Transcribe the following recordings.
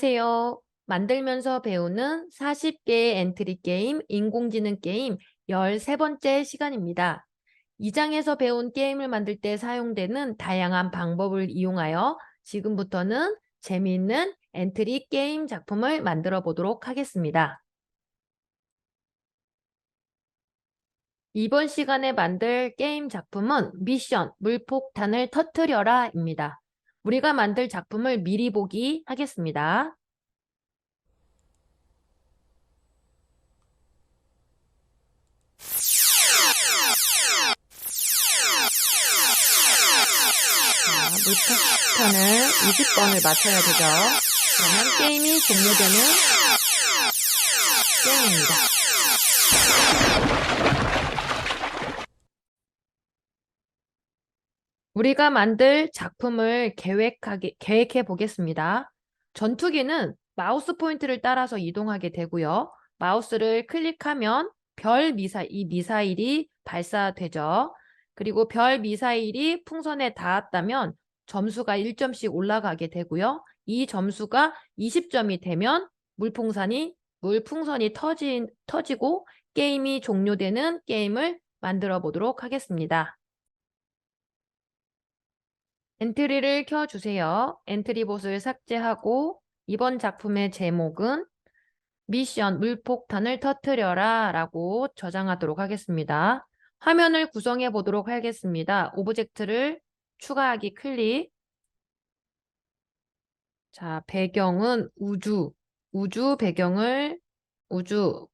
안녕하세요. 만들면서 배우는 40개의 엔트리 게임, 인공지능 게임 13번째 시간입니다. 이 장에서 배운 게임을 만들 때 사용되는 다양한 방법을 이용하여 지금부터는 재미있는 엔트리 게임 작품을 만들어 보도록 하겠습니다. 이번 시간에 만들 게임 작품은 미션 물폭탄을 터뜨려라 입니다. 우리가 만들 작품을 미리 보기 하겠습니다. 자, 물폭탄을 20번을 맞춰야 되죠. 그러면 게임이 종료되는 게임입니다. 우리가 만들 작품을 계획하게, 계획해 보겠습니다. 전투기는 마우스 포인트를 따라서 이동하게 되고요. 마우스를 클릭하면 별 미사일, 이 미사일이 발사되죠. 그리고 별 미사일이 풍선에 닿았다면 점수가 1점씩 올라가게 되고요. 이 점수가 20점이 되면 물풍선이, 물풍선이 터지, 터지고 게임이 종료되는 게임을 만들어 보도록 하겠습니다. 엔트리를 켜주세요. 엔트리 봇을 삭제하고 이번 작품의 제목은 미션 물폭탄을 터뜨려라 라고 저장하도록 하겠습니다. 화면을 구성해 보도록 하겠습니다. 오브젝트를 추가하기 클릭. 자, 배경은 우주, 우주 배경을, 우주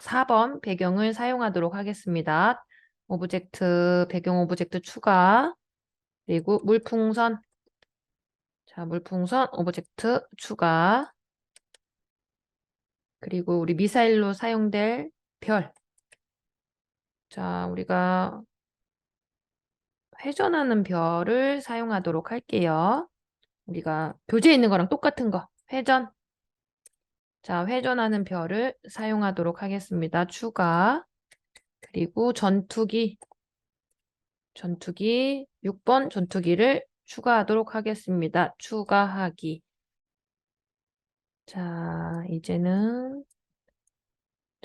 4번 배경을 사용하도록 하겠습니다. 오브젝트, 배경 오브젝트 추가. 그리고 물풍선. 자, 물풍선 오브젝트 추가. 그리고 우리 미사일로 사용될 별. 자, 우리가 회전하는 별을 사용하도록 할게요. 우리가 교재에 있는 거랑 똑같은 거. 회전. 자, 회전하는 별을 사용하도록 하겠습니다. 추가. 그리고 전투기. 전투기 6번 전투기를 추가하도록 하겠습니다. 추가하기. 자, 이제는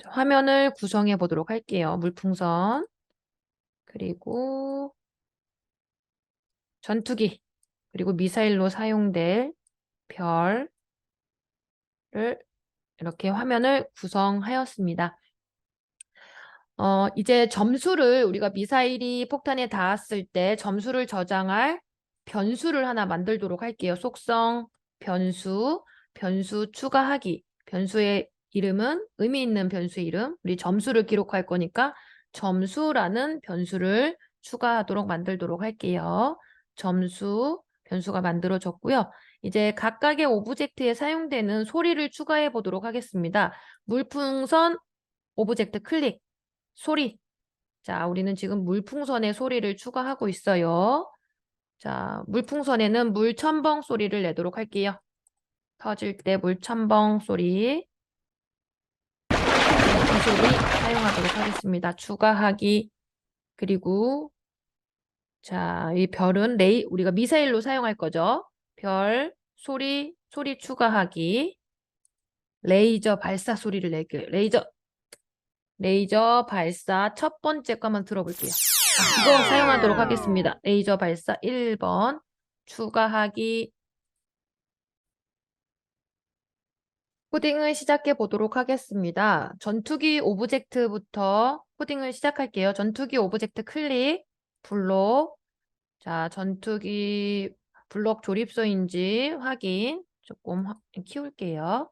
화면을 구성해 보도록 할게요. 물풍선. 그리고 전투기. 그리고 미사일로 사용될 별을 이렇게 화면을 구성하였습니다. 어, 이제 점수를 우리가 미사일이 폭탄에 닿았을 때 점수를 저장할 변수를 하나 만들도록 할게요. 속성, 변수, 변수 추가하기. 변수의 이름은 의미 있는 변수 이름. 우리 점수를 기록할 거니까 점수라는 변수를 추가하도록 만들도록 할게요. 점수, 변수가 만들어졌고요. 이제 각각의 오브젝트에 사용되는 소리를 추가해 보도록 하겠습니다. 물풍선 오브젝트 클릭. 소리. 자, 우리는 지금 물풍선의 소리를 추가하고 있어요. 자, 물풍선에는 물첨벙 소리를 내도록 할게요. 터질 때 물첨벙 소리. 이 소리 사용하도록 하겠습니다. 추가하기. 그리고 자, 이 별은 레이 우리가 미사일로 사용할 거죠. 별 소리 소리 추가하기. 레이저 발사 소리를 내게. 레이저 레이저 발사 첫 번째 거 한번 들어볼게요. 아, 이거 사용하도록 하겠습니다. 레이저 발사 1번 추가하기 코딩을 시작해 보도록 하겠습니다. 전투기 오브젝트부터 코딩을 시작할게요. 전투기 오브젝트 클릭, 블록. 자, 전투기 블록 조립소인지 확인. 조금 키울게요.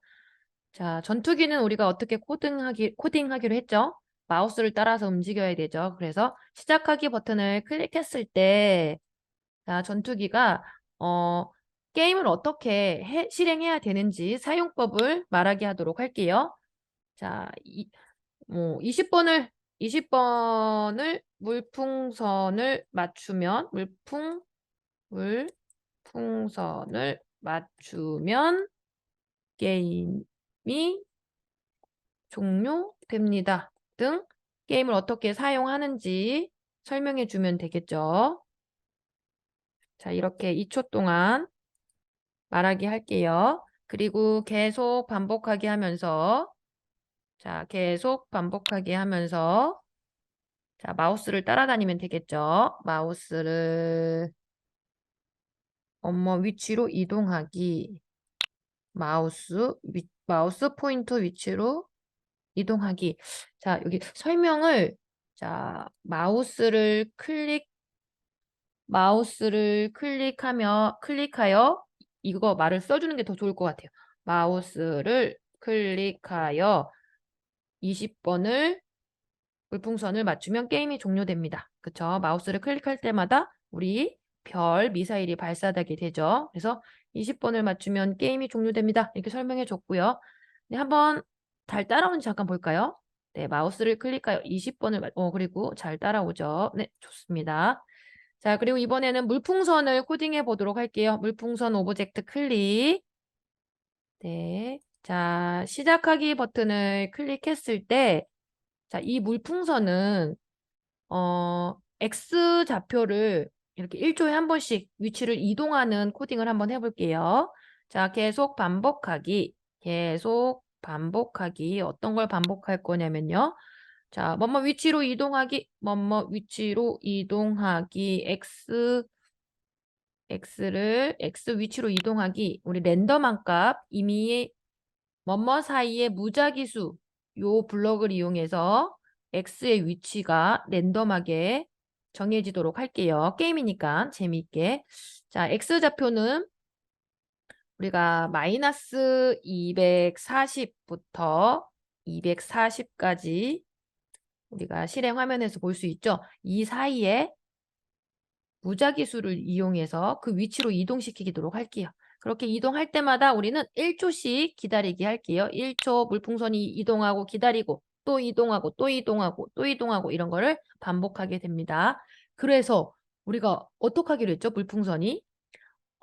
자, 전투기는 우리가 어떻게 코딩하기, 코딩하기로 했죠? 마우스를 따라서 움직여야 되죠. 그래서 시작하기 버튼을 클릭했을 때, 자, 전투기가, 어, 게임을 어떻게 해, 실행해야 되는지 사용법을 말하게 하도록 할게요. 자, 이, 뭐, 20번을, 20번을 물풍선을 맞추면, 물풍, 물풍선을 맞추면 게임, 이 종료됩니다. 등 게임을 어떻게 사용하는지 설명해 주면 되겠죠. 자, 이렇게 2초 동안 말하기 할게요. 그리고 계속 반복하게 하면서 자, 계속 반복하게 하면서 자, 마우스를 따라다니면 되겠죠. 마우스를 엄마 위치로 이동하기. 마우스 위, 마우스 포인터 위치로 이동하기. 자, 여기 설명을 자, 마우스를 클릭 마우스를 클릭하며 클릭하여 이거 말을 써 주는 게 더 좋을 것 같아요. 마우스를 클릭하여 20번을 물풍선을 맞추면 게임이 종료됩니다. 그쵸? 마우스를 클릭할 때마다 우리 별 미사일이 발사되게 되죠. 그래서 20번을 맞추면 게임이 종료됩니다. 이렇게 설명해 줬고요. 네, 한번 잘 따라오는지 잠깐 볼까요? 네, 마우스를 클릭하여 20번을 맞... 어, 그리고 잘 따라오죠. 네, 좋습니다. 자, 그리고 이번에는 물풍선을 코딩해 보도록 할게요. 물풍선 오브젝트 클릭. 네. 자, 시작하기 버튼을 클릭했을 때, 자, 이 물풍선은, 어, X 좌표를 이렇게 1초에 한 번씩 위치를 이동하는 코딩을 한번 해볼게요. 자, 계속 반복하기. 계속 반복하기. 어떤 걸 반복할 거냐면요. 자, 뭐뭐 위치로 이동하기, 뭐뭐 위치로 이동하기, x, x를 x 위치로 이동하기, 우리 랜덤한 값, 이미 뭐뭐 사이의 무작위수, 요 블럭을 이용해서 x의 위치가 랜덤하게 정해지도록 할게요. 게임이니까 재미있게. 자, x 좌표는 우리가 마이너스 240부터 240까지 우리가 실행 화면에서 볼 수 있죠. 이 사이에 무작위수를 이용해서 그 위치로 이동시키도록 할게요. 그렇게 이동할 때마다 우리는 1초씩 기다리게 할게요. 1초 물풍선이 이동하고 기다리고 또 이동하고 또 이동하고 또 이동하고 이런 거를 반복하게 됩니다. 그래서 우리가 어떻게 하기로 했죠? 물풍선이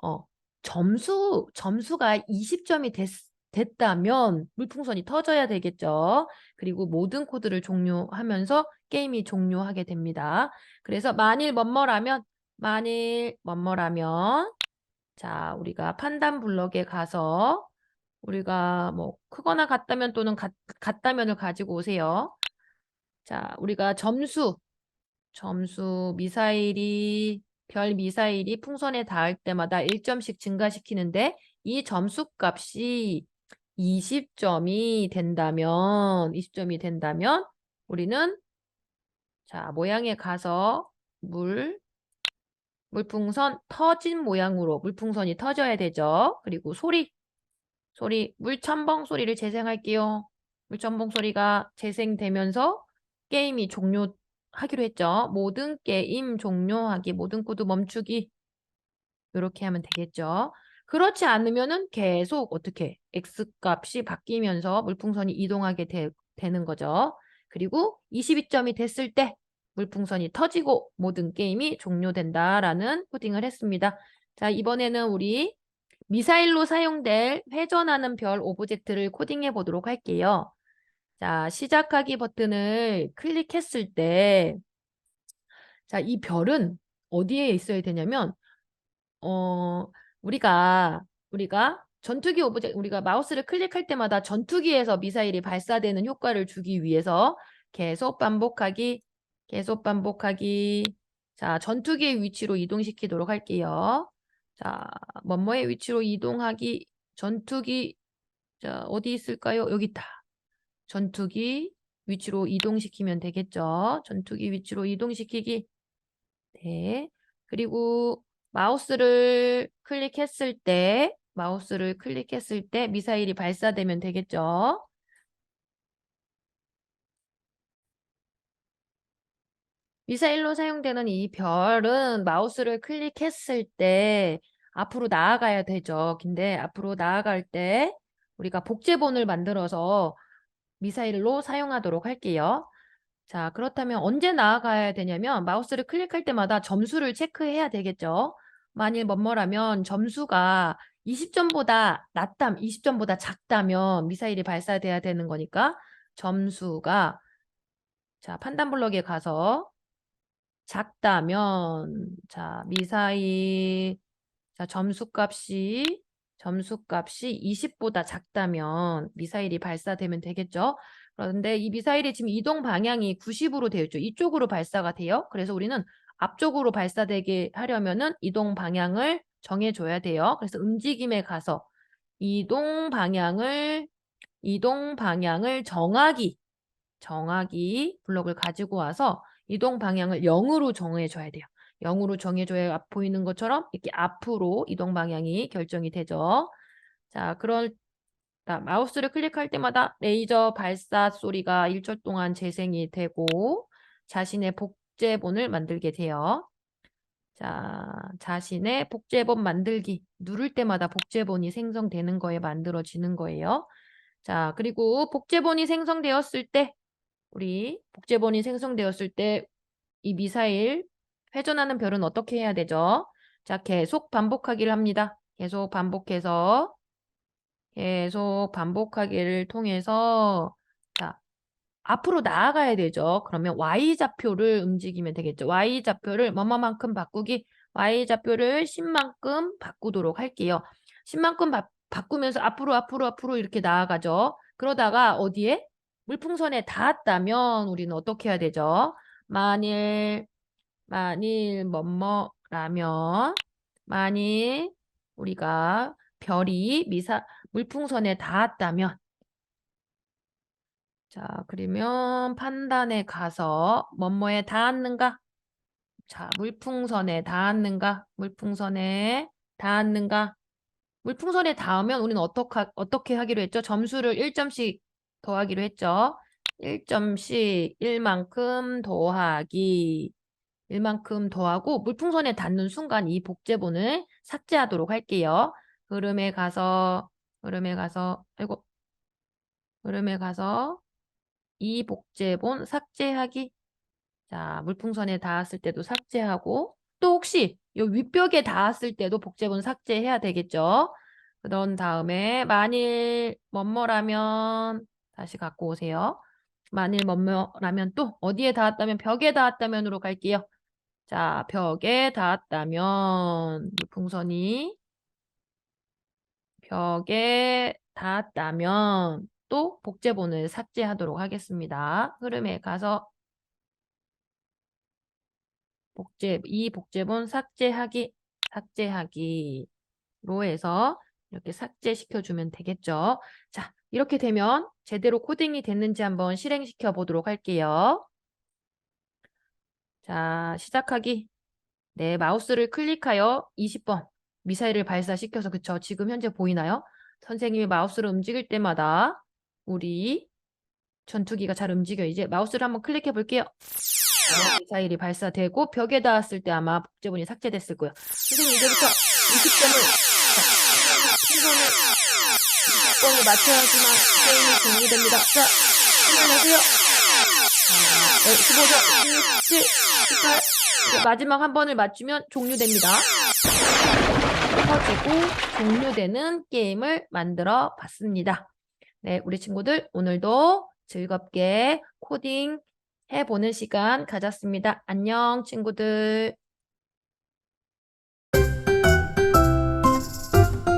어, 점수 점수가 20점이 됐, 됐다면 물풍선이 터져야 되겠죠. 그리고 모든 코드를 종료하면서 게임이 종료하게 됩니다. 그래서 만일 뭐뭐라면 만일 뭐뭐라면 자 우리가 판단 블럭에 가서 우리가 뭐 크거나 같다면 또는 같, 같다면을 가지고 오세요. 자 우리가 점수 점수 미사일이 별 미사일이 풍선에 닿을 때마다 1점씩 증가시키는데 이 점수 값이 20점이 된다면 20점이 된다면 우리는 자 모양에 가서 물 물풍선 터진 모양으로 물풍선이 터져야 되죠. 그리고 소리 소리 물첨벙 소리를 재생할게요. 물첨벙 소리가 재생되면서 게임이 종료하기로 했죠. 모든 게임 종료하기, 모든 코드 멈추기 이렇게 하면 되겠죠. 그렇지 않으면은 계속 어떻게 x값이 바뀌면서 물풍선이 이동하게 되, 되는 거죠. 그리고 22점이 됐을 때 물풍선이 터지고 모든 게임이 종료된다라는 코딩을 했습니다. 자, 이번에는 우리 미사일로 사용될 회전하는 별 오브젝트를 코딩해 보도록 할게요. 자, 시작하기 버튼을 클릭했을 때, 자, 이 별은 어디에 있어야 되냐면, 어, 우리가, 우리가 전투기 오브젝트, 우리가 마우스를 클릭할 때마다 전투기에서 미사일이 발사되는 효과를 주기 위해서 계속 반복하기, 계속 반복하기. 자, 전투기의 위치로 이동시키도록 할게요. 자, 뭐뭐의 위치로 이동하기, 전투기, 자, 어디 있을까요? 여기 있다. 전투기 위치로 이동시키면 되겠죠. 전투기 위치로 이동시키기. 네. 그리고 마우스를 클릭했을 때, 마우스를 클릭했을 때 미사일이 발사되면 되겠죠. 미사일로 사용되는 이 별은 마우스를 클릭했을 때 앞으로 나아가야 되죠. 근데 앞으로 나아갈 때 우리가 복제본을 만들어서 미사일로 사용하도록 할게요. 자, 그렇다면 언제 나아가야 되냐면 마우스를 클릭할 때마다 점수를 체크해야 되겠죠. 만일 뭐뭐라면 점수가 20점보다 낮다, 20점보다 작다면 미사일이 발사돼야 되는 거니까 점수가 자, 판단 블럭에 가서 작다면 자, 미사일 자, 점수 값이 점수값이 20보다 작다면 미사일이 발사되면 되겠죠. 그런데 이 미사일이 지금 이동 방향이 90으로 되어 있죠. 이쪽으로 발사가 돼요. 그래서 우리는 앞쪽으로 발사되게 하려면은 이동 방향을 정해줘야 돼요. 그래서 움직임에 가서 이동 방향을 이동 방향을 정하기 정하기 블록을 가지고 와서 이동 방향을 0으로 정해줘야 돼요. 0으로 정해줘야 앞 보이는 것처럼 이렇게 앞으로 이동 방향이 결정이 되죠. 자, 자, 마우스를 클릭할 때마다 레이저 발사 소리가 1초 동안 재생이 되고 자신의 복제본을 만들게 돼요. 자, 자신의 복제본 만들기 누를 때마다 복제본이 생성되는 거에 만들어지는 거예요. 자, 그리고 복제본이 생성되었을 때 우리 복제본이 생성되었을 때 이 미사일 회전하는 별은 어떻게 해야 되죠? 자, 계속 반복하기를 합니다. 계속 반복해서 계속 반복하기를 통해서 자, 앞으로 나아가야 되죠. 그러면 Y좌표를 움직이면 되겠죠. Y좌표를 뭐뭐만큼 바꾸기 Y좌표를 10만큼 바꾸도록 할게요. 10만큼 바, 바꾸면서 앞으로 앞으로 앞으로 이렇게 나아가죠. 그러다가 어디에? 물풍선에 닿았다면 우리는 어떻게 해야 되죠? 만일 만일 뭐뭐라면 만일 우리가 별이 미사 물풍선에 닿았다면 자, 그러면 판단에 가서 뭐뭐에 닿았는가? 자, 물풍선에 닿았는가? 물풍선에 닿았는가? 물풍선에 닿으면 우리는 어떻게, 어떻게 하기로 했죠? 점수를 1점씩 더하기로 했죠. 1점씩 1만큼 더하기 1만큼 더하고 물풍선에 닿는 순간 이 복제본을 삭제하도록 할게요. 흐름에 가서 흐름에 가서 아이고 흐름에 가서 이 복제본 삭제하기 자 물풍선에 닿았을 때도 삭제하고 또 혹시 이 윗벽에 닿았을 때도 복제본 삭제해야 되겠죠. 그런 다음에 만일 뭐뭐라면 다시 갖고 오세요. 만일 뭐뭐라면 또 어디에 닿았다면 벽에 닿았다면으로 갈게요. 자, 벽에 닿았다면 물풍선이 벽에 닿았다면 또 복제본을 삭제하도록 하겠습니다. 흐름에 가서 복제 이 복제본 삭제하기 삭제하기로 해서 이렇게 삭제시켜 주면 되겠죠. 자, 이렇게 되면 제대로 코딩이 됐는지 한번 실행시켜 보도록 할게요. 자, 시작하기. 네, 마우스를 클릭하여 20번 미사일을 발사시켜서 그쵸? 지금 현재 보이나요? 선생님이 마우스를 움직일 때마다 우리 전투기가 잘 움직여. 이제 마우스를 한번 클릭해 볼게요. 네, 미사일이 발사되고 벽에 닿았을 때 아마 복제본이 삭제됐을 거예요. 선생님 이제부터 20점을 순서를 20번을 맞춰야지만 게임이 종료됩니다. 자, 힘내세요. 네, 15점, 17, 18. 이제 마지막 한 번을 맞추면 종료됩니다. 터지고 종료되는 게임을 만들어 봤습니다. 네, 우리 친구들 오늘도 즐겁게 코딩 해보는 시간 가졌습니다. 안녕, 친구들.